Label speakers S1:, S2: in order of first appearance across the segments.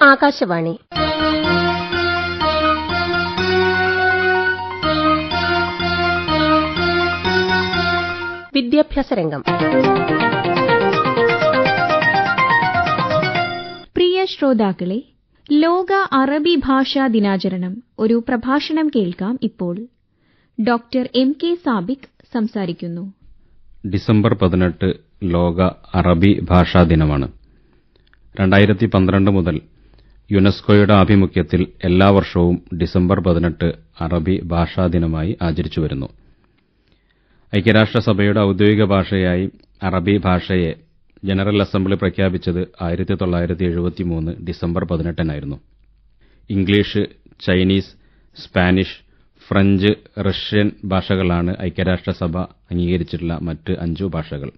S1: ആകാശവാണി. വിദ്യാഭ്യാസ രംഗം.
S2: പ്രിയ ശ്രോതാക്കളെ ലോക അറബി ഭാഷാ ദിനാചരണം ഒരു പ്രഭാഷണം കേൾക്കാം ഇപ്പോൾ. ഡോക്ടർ എം കെ സാബിക് സംസാരിക്കുന്നു.
S3: ഡിസംബർ പതിനെട്ട് ലോക അറബി ഭാഷാ ദിനമാണ്. രണ്ടായിരത്തി പന്ത്രണ്ട് മുതൽ യുനെസ്കോയുടെ ആഭിമുഖ്യത്തിൽ എല്ലാ വർഷവും ഡിസംബർ പതിനെട്ട് അറബി ഭാഷാ ദിനമായി ആചരിച്ചു വരുന്നു. ഐക്യരാഷ്ട്രസഭയുടെ ഔദ്യോഗിക ഭാഷയായി അറബി ഭാഷയെ ജനറൽ അസംബ്ലി പ്രഖ്യാപിച്ചത് ആയിരത്തി തൊള്ളായിരത്തി എഴുപത്തി മൂന്ന് December പതിനെട്ടിനായിരുന്നു. English Chinese Spanish French Russian ഭാഷകളാണ് ഐക്യരാഷ്ട്രസഭ അംഗീകരിച്ചിട്ടുള്ള മറ്റ് അഞ്ചു ഭാഷകൾ.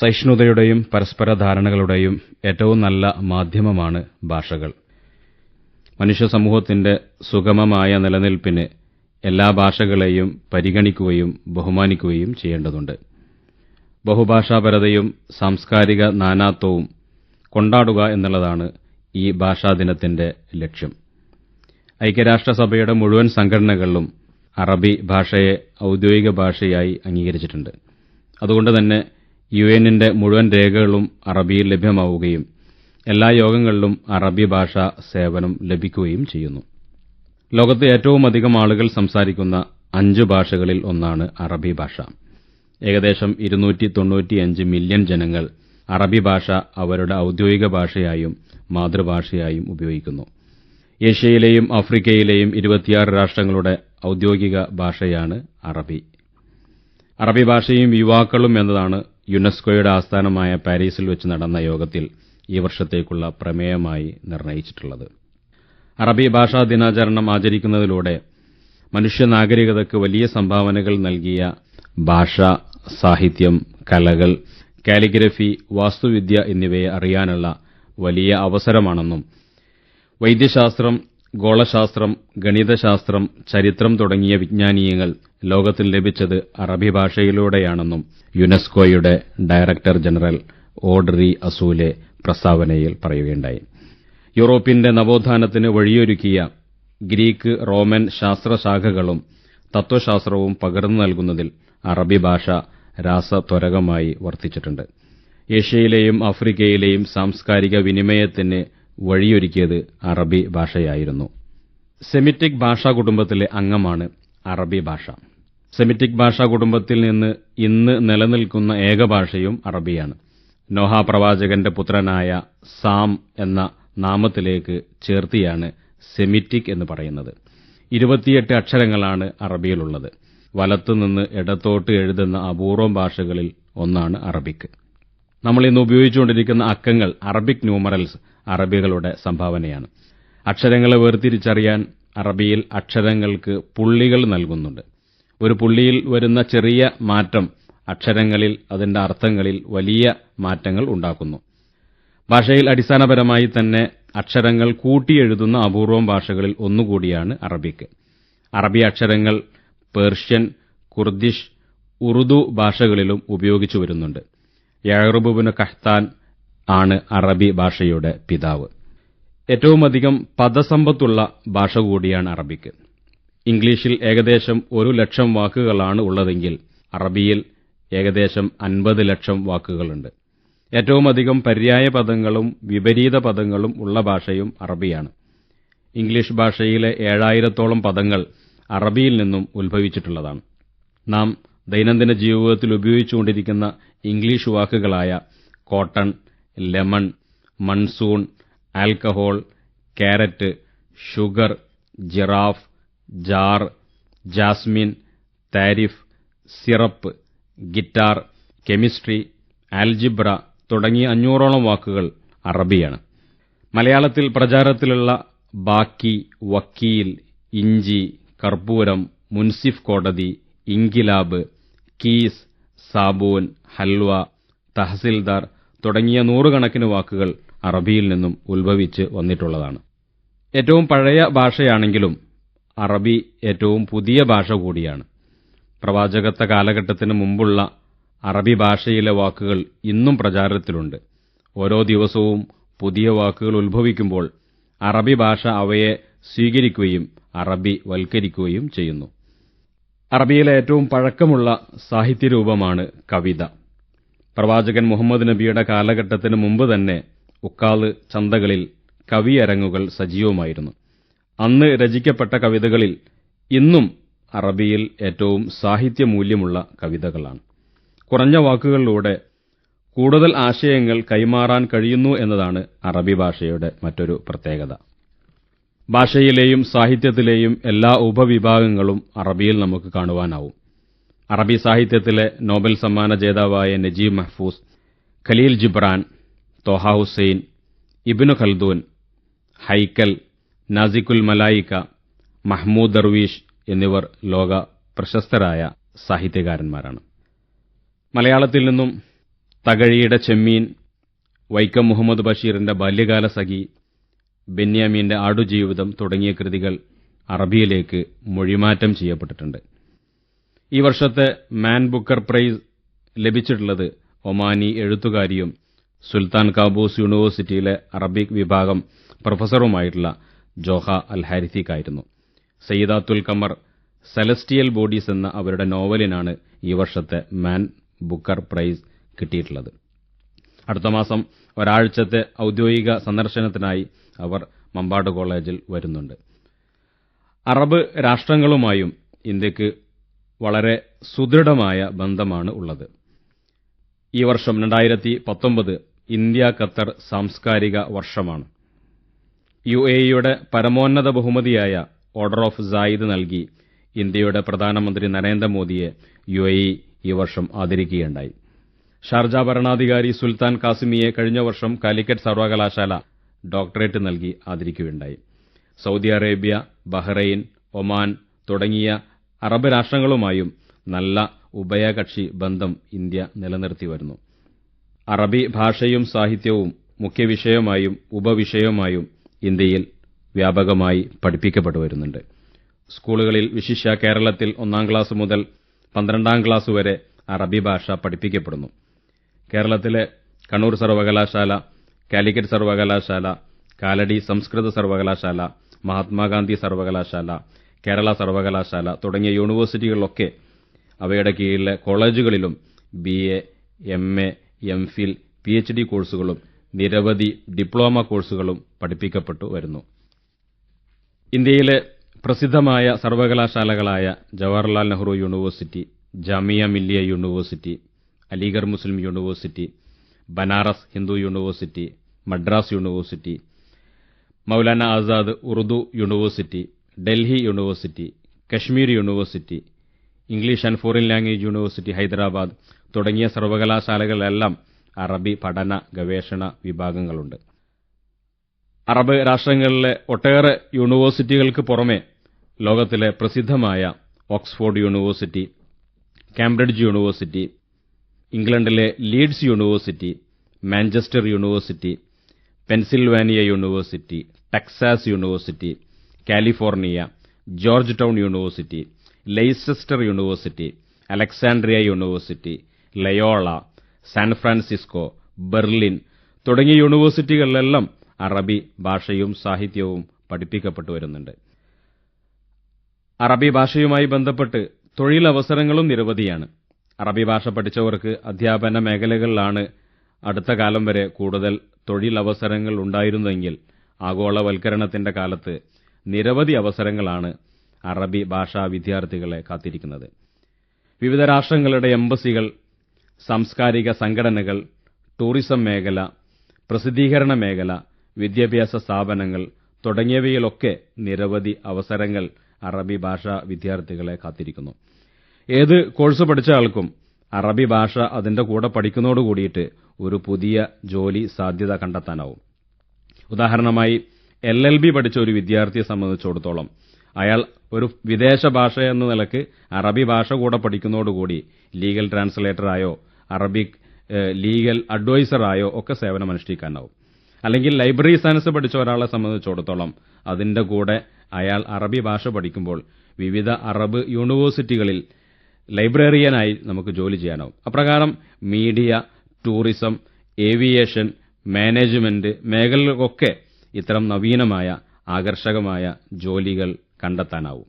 S3: സഹിഷ്ണുതയുടെയും പരസ്പര ധാരണകളുടെയും ഏറ്റവും നല്ല മാധ്യമമാണ് ഭാഷകൾ. മനുഷ്യ സമൂഹത്തിന്റെ സുഗമമായ നിലനിൽപ്പിന് എല്ലാ ഭാഷകളെയും പരിഗണിക്കുകയും ബഹുമാനിക്കുകയും ചെയ്യേണ്ടതുണ്ട്. ബഹുഭാഷാപരതയും സാംസ്കാരിക നാനാത്വവും കൊണ്ടാടുക എന്നുള്ളതാണ് ഈ ഭാഷാദിനത്തിന്റെ ലക്ഷ്യം. ഐക്യരാഷ്ട്രസഭയുടെ മുഴുവൻ സംഘടനകളിലും അറബി ഭാഷയെ ഔദ്യോഗിക ഭാഷയായി അംഗീകരിച്ചിട്ടുണ്ട്. അതുകൊണ്ട് തന്നെ യു എന്നിന്റെ മുഴുവൻ രേഖകളും അറബിയിൽ ലഭ്യമാവുകയും എല്ലാ യോഗങ്ങളിലും അറബി ഭാഷ സേവനം ലഭിക്കുകയും ചെയ്യുന്നു. ലോകത്ത് ഏറ്റവും അധികം ആളുകൾ സംസാരിക്കുന്ന അഞ്ച് ഭാഷകളിൽ ഒന്നാണ് അറബി ഭാഷ. ഏകദേശം ഇരുന്നൂറ്റി തൊണ്ണൂറ്റിയഞ്ച് മില്യൺ ജനങ്ങൾ അറബി ഭാഷ അവരുടെ ഔദ്യോഗിക ഭാഷയായും മാതൃഭാഷയായും ഉപയോഗിക്കുന്നു. ഏഷ്യയിലെയും ആഫ്രിക്കയിലെയും ഇരുപത്തിയാറ് രാഷ്ട്രങ്ങളുടെ ഔദ്യോഗിക ഭാഷയാണ് അറബി. അറബി ഭാഷയും യുവാക്കളും എന്നതാണ് യുനെസ്കോയുടെ ആസ്ഥാനമായ പാരീസിൽ വെച്ച് നടന്ന യോഗത്തിൽ ഈ വർഷത്തേക്കുള്ള പ്രമേയമായി നിർണയിച്ചിട്ടുള്ളത്. അറബി ഭാഷാ ദിനാചരണം ആചരിക്കുന്നതിലൂടെ മനുഷ്യ നാഗരികതയ്ക്ക് വലിയ സംഭാവനകൾ നൽകിയ ഭാഷ സാഹിത്യം കലകൾ കാലിഗ്രഫി വാസ്തുവിദ്യ എന്നിവയെ അറിയാനുള്ള വലിയ അവസരമാണെന്നും വൈദ്യശാസ്ത്രം ഗോളശാസ്ത്രം ഗണിതശാസ്ത്രം ചരിത്രം തുടങ്ങിയ വിജ്ഞാനീയങ്ങൾ ലോകത്തിൽ ലഭിച്ചത് അറബി ഭാഷയിലൂടെയാണെന്നും യുനെസ്കോയുടെ ഡയറക്ടർ ജനറൽ ഓഡ്രി അസൂലെ പ്രസ്താവനയിൽ പറയുകയുണ്ടായി. യൂറോപ്പിന്റെ നവോത്ഥാനത്തിന് വഴിയൊരുക്കിയ ഗ്രീക്ക് റോമൻ ശാസ്ത്രശാഖകളും തത്വശാസ്ത്രവും പകർന്നു നൽകുന്നതിൽ അറബി ഭാഷ രാസത്വരകമായി വർത്തിച്ചിട്ടുണ്ട്. ഏഷ്യയിലെയും ആഫ്രിക്കയിലെയും സാംസ്കാരിക വിനിമയത്തിന് വഴിയൊരുക്കിയത് അറബി ഭാഷയായിരുന്നു. സെമിറ്റിക് ഭാഷാ കുടുംബത്തിലെ അംഗമാണ് അറബി ഭാഷ. സെമിറ്റിക് ഭാഷാ കുടുംബത്തിൽ നിന്ന് ഇന്ന് നിലനിൽക്കുന്ന ഏക ഭാഷയും അറബിയാണ്. നോഹ പ്രവാചകന്റെ പുത്രനായ സാം എന്ന നാമത്തിലേക്ക് ചേർത്തിയാണ് സെമിറ്റിക് എന്ന് പറയുന്നത്. ഇരുപത്തിയെട്ട് അക്ഷരങ്ങളാണ് അറബിയിലുള്ളത്. വലത്തുനിന്ന് ഇടത്തോട്ട് എഴുതുന്ന അപൂർവം ഭാഷകളിൽ ഒന്നാണ് അറബിക്. നമ്മൾ ഇന്ന് ഉപയോഗിച്ചുകൊണ്ടിരിക്കുന്ന അക്കങ്ങൾ അറബിക് ന്യൂമറൽസ് അറബികളുടെ സംഭാവനയാണ്. അക്ഷരങ്ങളെ വേർതിരിച്ചറിയാൻ അറബിയിൽ അക്ഷരങ്ങൾക്ക് പുള്ളികൾ നൽകുന്നുണ്ട്. ഒരു പുള്ളിയിൽ വരുന്ന ചെറിയ മാറ്റം അക്ഷരങ്ങളിൽ അതിന്റെ അർത്ഥങ്ങളിൽ വലിയ മാറ്റങ്ങൾ ഉണ്ടാക്കുന്നു. ഭാഷയിൽ അടിസ്ഥാനപരമായി തന്നെ അക്ഷരങ്ങൾ കൂട്ടിയെഴുതുന്ന അപൂർവം ഭാഷകളിൽ ഒന്നുകൂടിയാണ് അറബിക്ക്. അറബി അക്ഷരങ്ങൾ പേർഷ്യൻ കുർദിഷ് ഉറുദു ഭാഷകളിലും ഉപയോഗിച്ചു വരുന്നുണ്ട്. യാറുബുബിന് കഹ്താൻ ആണ് അറബി ഭാഷയുടെ പിതാവ്. ഏറ്റവുമധികം പദസമ്പത്തുള്ള ഭാഷ കൂടിയാണ് അറബിക്ക്. ഇംഗ്ലീഷിൽ ഏകദേശം ഒരു ലക്ഷം വാക്കുകളാണ് ഉള്ളതെങ്കിൽ അറബിയിൽ ഏകദേശം അൻപത് ലക്ഷം വാക്കുകളുണ്ട്. ഏറ്റവുമധികം പര്യായ പദങ്ങളും വിപരീത പദങ്ങളും ഉള്ള ഭാഷയും അറബിയാണ്. ഇംഗ്ലീഷ് ഭാഷയിലെ ഏഴായിരത്തോളം പദങ്ങൾ അറബിയിൽ നിന്നും ഉത്ഭവിച്ചിട്ടുള്ളതാണ്. നാം ദൈനംദിന ജീവിതത്തിൽ ഉപയോഗിച്ചുകൊണ്ടിരിക്കുന്ന English വാക്കുകളായ cotton lemon monsoon alcohol carrot sugar giraffe jar jasmine tariff syrup guitar chemistry algebra തുടങ്ങിയ അഞ്ഞൂറോളം വാക്കുകൾ അറബിയാണ്. മലയാളത്തിൽ പ്രചാരത്തിലുള്ള ബാക്കി വക്കീൽ ഇഞ്ചി കർപ്പൂരം മുൻസിഫ് കോടതി ഇൻകിലാബ് കീസ് സാബൂൻ ഹൽവ തഹസിൽദാർ തുടങ്ങിയ നൂറുകണക്കിന് വാക്കുകൾ അറബിയിൽ നിന്നും ഉത്ഭവിച്ച് വന്നിട്ടുള്ളതാണ്. ഏറ്റവും പഴയ ഭാഷയാണെങ്കിലും അറബി ഏറ്റവും പുതിയ ഭാഷ കൂടിയാണ്. പ്രവാചകത്വ കാലഘട്ടത്തിന് മുമ്പുള്ള അറബി ഭാഷയിലെ വാക്കുകൾ ഇന്നും പ്രചാരത്തിലുണ്ട്. ഓരോ ദിവസവും പുതിയ വാക്കുകൾ ഉത്ഭവിക്കുമ്പോൾ അറബി ഭാഷ അവയെ സ്വീകരിക്കുകയും അറബി വൽക്കരിക്കുകയും ചെയ്യുന്നു. അറബിയിലെ ഏറ്റവും പഴക്കമുള്ള സാഹിത്യരൂപമാണ് കവിത. പ്രവാചകൻ മുഹമ്മദ് നബിയുടെ കാലഘട്ടത്തിന് മുമ്പ് തന്നെ ഉക്കാൽ ചന്തകളിൽ കവിയരങ്ങുകൾ സജീവമായിരുന്നു. അന്ന് രചിക്കപ്പെട്ട കവിതകളിൽ ഇന്നും അറബിയിൽ ഏറ്റവും സാഹിത്യമൂല്യമുള്ള കവിതകളാണ്. കുറഞ്ഞ വാക്കുകളിലൂടെ കൂടുതൽ ആശയങ്ങൾ കൈമാറാൻ കഴിയുന്നു എന്നതാണ് അറബി ഭാഷയുടെ മറ്റൊരു പ്രത്യേകത. ഭാഷയിലെയും സാഹിത്യത്തിലെയും എല്ലാ ഉപവിഭാഗങ്ങളും അറബിയിൽ നമുക്ക് കാണുവാനാവും. അറബി സാഹിത്യത്തിലെ നോബൽ സമ്മാന ജേതാവായ Naguib Mahfouz Khalil Gibran Taha Hussein Ibn Khaldun Haykal Nazik al Malaika Mahmoud Darwish എന്നിവർ ലോക പ്രശസ്തരായ സാഹിത്യകാരന്മാരാണ്. മലയാളത്തിൽ നിന്നും തകഴിയുടെ ചെമ്മീൻ വൈക്കം മുഹമ്മദ് ബഷീറിന്റെ ബാല്യകാല സഖി ബെന്യാമീന്റെ ആടുജീവിതം തുടങ്ങിയ കൃതികൾ അറബിയിലേക്ക് മൊഴിമാറ്റം ചെയ്യപ്പെട്ടിട്ടുണ്ട്. ഈ വർഷത്തെ മാൻ ബുക്കർ പ്രൈസ് ലഭിച്ചിട്ടുള്ളത് ഒമാനി എഴുത്തുകാരിയും സുൽത്താൻ കാബൂസ് യൂണിവേഴ്സിറ്റിയിലെ അറബിക് വിഭാഗം പ്രൊഫസറുമായിട്ടുള്ള ജോഹ അൽ ഹാരിഫിക്കായിരുന്നു സയ്യിദാത്തുൽ കമർ സെലസ്റ്റിയൽ ബോഡീസ് എന്ന അവരുടെ നോവലിനാണ് ഈ വർഷത്തെ മാൻ ബുക്കർ പ്രൈസ് കിട്ടിയിട്ടുള്ളത്. അടുത്ത മാസം ഒരാഴ്ചത്തെ ഔദ്യോഗിക സന്ദർശനത്തിനായി അവർ മമ്പാട് കോളേജിൽ വരുന്നുണ്ട്. അറബ് രാഷ്ട്രങ്ങളുമായും ഇന്ത്യയ്ക്ക് വളരെ സുദൃഢമായ ബന്ധമാണ് ഉള്ളത്. ഈ വർഷം രണ്ടായിരത്തി പത്തൊമ്പത് ഇന്ത്യ ഖത്തർ സാംസ്കാരിക വർഷമാണ്. യു എ ഇയുടെ പരമോന്നത ബഹുമതിയായ ഓർഡർ ഓഫ് സായിദ് നൽകി ഇന്ത്യയുടെ പ്രധാനമന്ത്രി നരേന്ദ്രമോദിയെ യു എ ഈ വർഷം ആദരിക്കുകയുണ്ടായി. ഷാർജ ഭരണാധികാരി സുൽത്താൻ കാസിമിയെ കഴിഞ്ഞ വർഷം കാലിക്കറ്റ് സർവകലാശാല ഡോക്ടറേറ്റ് നൽകി ആദരിക്കുകയുണ്ടായി. സൗദി അറേബ്യ ബഹ്റൈൻ ഒമാൻ തുടങ്ങിയ അറബ് രാഷ്ട്രങ്ങളുമായും നല്ല ഉഭയകക്ഷി ബന്ധം ഇന്ത്യ നിലനിർത്തി വരുന്നു. അറബി ഭാഷയും സാഹിത്യവും മുഖ്യവിഷയമായും ഉപവിഷയമായും ഇന്ത്യയിൽ വ്യാപകമായി പഠിപ്പിക്കപ്പെട്ടു വരുന്നുണ്ട്. സ്കൂളുകളിൽ വിശിഷ്യ കേരളത്തിൽ ഒന്നാം ക്ലാസ് മുതൽ പന്ത്രണ്ടാം ക്ലാസ് വരെ അറബി ഭാഷ പഠിപ്പിക്കപ്പെടുന്നു. കേരളത്തിലെ കണ്ണൂർ സർവകലാശാല കാലിക്കറ്റ് സർവകലാശാല കാലടി സംസ്കൃത സർവകലാശാല മഹാത്മാഗാന്ധി സർവകലാശാല കേരള സർവകലാശാല തുടങ്ങിയ യൂണിവേഴ്സിറ്റികളിലൊക്കെ അവയുടെ കീഴിലെ കോളേജുകളിലും B A M A M Phil P H D കോഴ്സുകളും നിരവധി ഡിപ്ലോമ കോഴ്സുകളും പഠിപ്പിക്കപ്പെട്ടു വരുന്നു. ഇന്ത്യയിലെ പ്രസിദ്ധമായ സർവകലാശാലകളായ Jawaharlal Nehru university Jamia Millia university Aligarh Muslim university Banaras Hindu university Madras university Maulana Azad Urdu university Delhi university Kashmir university English and foreign language university Hyderabad തുടങ്ങിയ സർവകലാശാലകളിലെല്ലാം അറബി പഠന ഗവേഷണ വിഭാഗങ്ങളുണ്ട്. അറബ് രാഷ്ട്രങ്ങളിലെ ഒട്ടേറെ യൂണിവേഴ്സിറ്റികൾക്ക് പുറമെ ലോകത്തിലെ പ്രസിദ്ധമായ ഓക്സ്ഫോർഡ് യൂണിവേഴ്സിറ്റി കാംബ്രിഡ്ജ് യൂണിവേഴ്സിറ്റി ഇംഗ്ലണ്ടിലെ Leeds university Manchester university Pennsylvania university Texas university California Georgetown university Leicester university Alexandria university Loyola San Francisco Berlin തുടങ്ങിയ യൂണിവേഴ്സിറ്റികളിലെല്ലാം അറബി ഭാഷയും സാഹിത്യവും പഠിപ്പിക്കപ്പെട്ടു വരുന്നുണ്ട്. അറബി ഭാഷയുമായി ബന്ധപ്പെട്ട് തൊഴിലവസരങ്ങളും നിരവധിയാണ്. അറബി ഭാഷ പഠിച്ചവർക്ക് അധ്യാപന മേഖലകളിലാണ് അടുത്ത കാലം വരെ കൂടുതൽ തൊഴിലവസരങ്ങൾ ഉണ്ടായിരുന്നെങ്കിൽ ആഗോളവൽക്കരണത്തിന്റെ കാലത്ത് നിരവധി അവസരങ്ങളാണ് അറബി ഭാഷാ വിദ്യാർത്ഥികളെ കാത്തിരിക്കുന്നത്. വിവിധ രാഷ്ട്രങ്ങളുടെ എംബസികൾ സാംസ്കാരിക സംഘടനകൾ ടൂറിസം മേഖല പ്രസിദ്ധീകരണ മേഖല വിദ്യാഭ്യാസ സ്ഥാപനങ്ങൾ തുടങ്ങിയവയിലൊക്കെ നിരവധി അവസരങ്ങൾ അറബി ഭാഷാ വിദ്യാർത്ഥികളെ കാത്തിരിക്കുന്നു. ഏത് കോഴ്സ് പഠിച്ച ആൾക്കും അറബി ഭാഷ അതിന്റെ കൂടെ പഠിക്കുന്നതോടുകൂടിയിട്ട് ഒരു പുതിയ ജോലി സാധ്യത കണ്ടെത്താനാവും. ഉദാഹരണമായി എൽ എൽ ബി പഠിച്ച ഒരു വിദ്യാർത്ഥിയെ സംബന്ധിച്ചിടത്തോളം അയാൾ ഒരു വിദേശ ഭാഷ എന്ന നിലയ്ക്ക് അറബി ഭാഷ കൂടെ പഠിക്കുന്നതോടുകൂടി ലീഗൽ ട്രാൻസ്ലേറ്ററായോ അറബിക് ലീഗൽ അഡ്വൈസറായോ ഒക്കെ സേവനം അനുഷ്ഠിക്കാനാവും. അല്ലെങ്കിൽ ലൈബ്രറി സയൻസ് പഠിച്ച ഒരാളെ സംബന്ധിച്ചിടത്തോളം അതിന്റെ കൂടെ അയാൾ അറബി ഭാഷ പഠിക്കുമ്പോൾ വിവിധ അറബ് യൂണിവേഴ്സിറ്റികളിൽ ലൈബ്രറിയനായി നമുക്ക് ജോലി ചെയ്യാനാവും. അപ്രകാരം മീഡിയ ടൂറിസം ഏവിയേഷൻ മാനേജ്മെന്റ് മേഖലകൾക്കൊക്കെ ഇത്തരം നവീനമായ ആകർഷകമായ ജോലികൾ കണ്ടെത്താനാവും.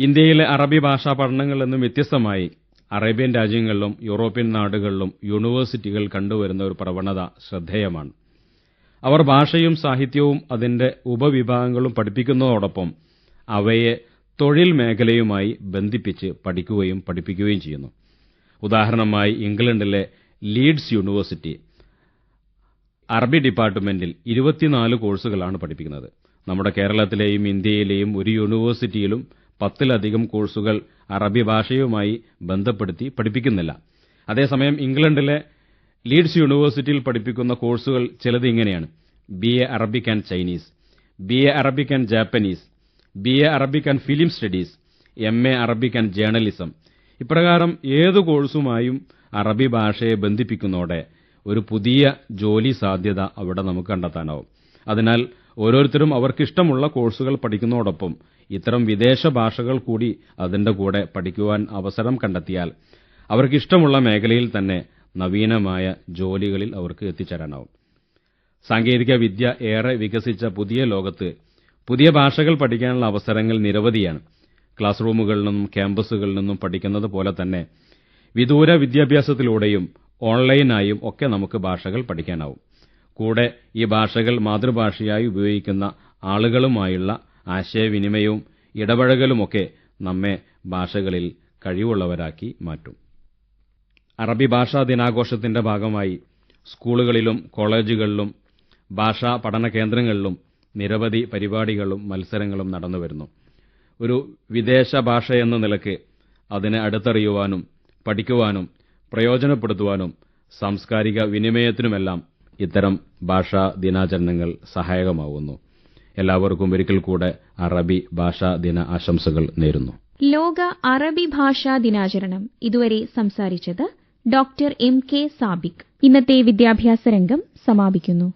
S3: ഇന്ത്യയിലെ അറബി ഭാഷാ പഠനങ്ങളിൽ നിന്നും വ്യത്യസ്തമായി അറേബ്യൻ രാജ്യങ്ങളിലും യൂറോപ്യൻ നാടുകളിലും യൂണിവേഴ്സിറ്റികൾ കണ്ടുവരുന്ന ഒരു പ്രവണത ശ്രദ്ധേയമാണ്. അവർ ഭാഷയും സാഹിത്യവും അതിന്റെ ഉപവിഭാഗങ്ങളും പഠിപ്പിക്കുന്നതോടൊപ്പം അവയെ തൊഴിൽ മേഖലയുമായി ബന്ധിപ്പിച്ച് പഠിക്കുകയും പഠിപ്പിക്കുകയും ചെയ്യുന്നു. ഉദാഹരണമായി ഇംഗ്ലണ്ടിലെ ലീഡ്സ് യൂണിവേഴ്സിറ്റി അറബി ഡിപ്പാർട്ട്മെന്റിൽ ഇരുപത്തിനാല് കോഴ്സുകളാണ് പഠിപ്പിക്കുന്നത്. നമ്മുടെ കേരളത്തിലെയും ഇന്ത്യയിലെയും ഒരു യൂണിവേഴ്സിറ്റിയിലും പത്തിലധികം കോഴ്സുകൾ അറബി ഭാഷയുമായി ബന്ധപ്പെടുത്തി പഠിപ്പിക്കുന്നില്ല. അതേസമയം ഇംഗ്ലണ്ടിലെ ലീഡ്സ് യൂണിവേഴ്സിറ്റിയിൽ പഠിപ്പിക്കുന്ന കോഴ്സുകൾ ചിലത് ഇങ്ങനെയാണ്. B A Arabic and Chinese B A Arabic and Japanese B A Arabic and film studies M A Arabic and journalism. ഇപ്രകാരം ഏതു കോഴ്സുമായും അറബി ഭാഷയെ ബന്ധിപ്പിക്കുന്നതോടെ ഒരു പുതിയ ജോലി സാധ്യത അവിടെ നമുക്ക് കണ്ടെത്താനാവും. അതിനാൽ ഓരോരുത്തരും അവർക്കിഷ്ടമുള്ള കോഴ്സുകൾ പഠിക്കുന്നതോടൊപ്പം ഇത്തരം വിദേശ ഭാഷകൾ കൂടി അതിന്റെ കൂടെ പഠിക്കുവാൻ അവസരം കണ്ടെത്തിയാൽ അവർക്കിഷ്ടമുള്ള മേഖലയിൽ തന്നെ നവീനമായ ജോലികളിൽ അവർക്ക് എത്തിച്ചേരാനാവും. സാങ്കേതിക വിദ്യ ഏറെ വികസിച്ച പുതിയ ലോകത്ത് പുതിയ ഭാഷകൾ പഠിക്കാനുള്ള അവസരങ്ങൾ നിരവധിയാണ്. ക്ലാസ് റൂമുകളിൽ നിന്നും ക്യാമ്പസുകളിൽ നിന്നും പഠിക്കുന്നത് പോലെ തന്നെ വിദൂര വിദ്യാഭ്യാസത്തിലൂടെയും ഓൺലൈനായും ഒക്കെ നമുക്ക് ഭാഷകൾ പഠിക്കാനാവും. കൂടെ ഈ ഭാഷകൾ മാതൃഭാഷയായി ഉപയോഗിക്കുന്ന ആളുകളുമായുള്ള ആശയവിനിമയവും ഇടപഴകലുമൊക്കെ നമ്മെ ഭാഷകളിൽ കഴിവുള്ളവരാക്കി മാറ്റും. അറബി ഭാഷാ ദിനാഘോഷത്തിന്റെ ഭാഗമായി സ്കൂളുകളിലും കോളേജുകളിലും ഭാഷാ പഠന കേന്ദ്രങ്ങളിലും നിരവധി പരിപാടികളും മത്സരങ്ങളും നടന്നുവരുന്നു ഒരു വിദേശ ഭാഷ എന്ന നിലയ്ക്ക് അതിനെ അടുത്തറിയുവാനും പഠിക്കുവാനും പ്രയോജനപ്പെടുത്തുവാനും സാംസ്കാരിക വിനിമയത്തിനുമെല്ലാം ഇത്തരം ഭാഷാ ദിനാചരണങ്ങൾ സഹായകമാവുന്നു. എല്ലാവർക്കും ഒരിക്കൽ കൂടെ അറബി ഭാഷാ ദിന ആശംസകൾ നേരുന്നു.
S2: ലോക അറബി ഭാഷാ ദിനാചരണം. ഇതുവരെ സംസാരിച്ചത് ഡോക്ടർ എം കെ സാബിക്. ഇന്നത്തെ വിദ്യാഭ്യാസ രംഗം സമാപിക്കുന്നു.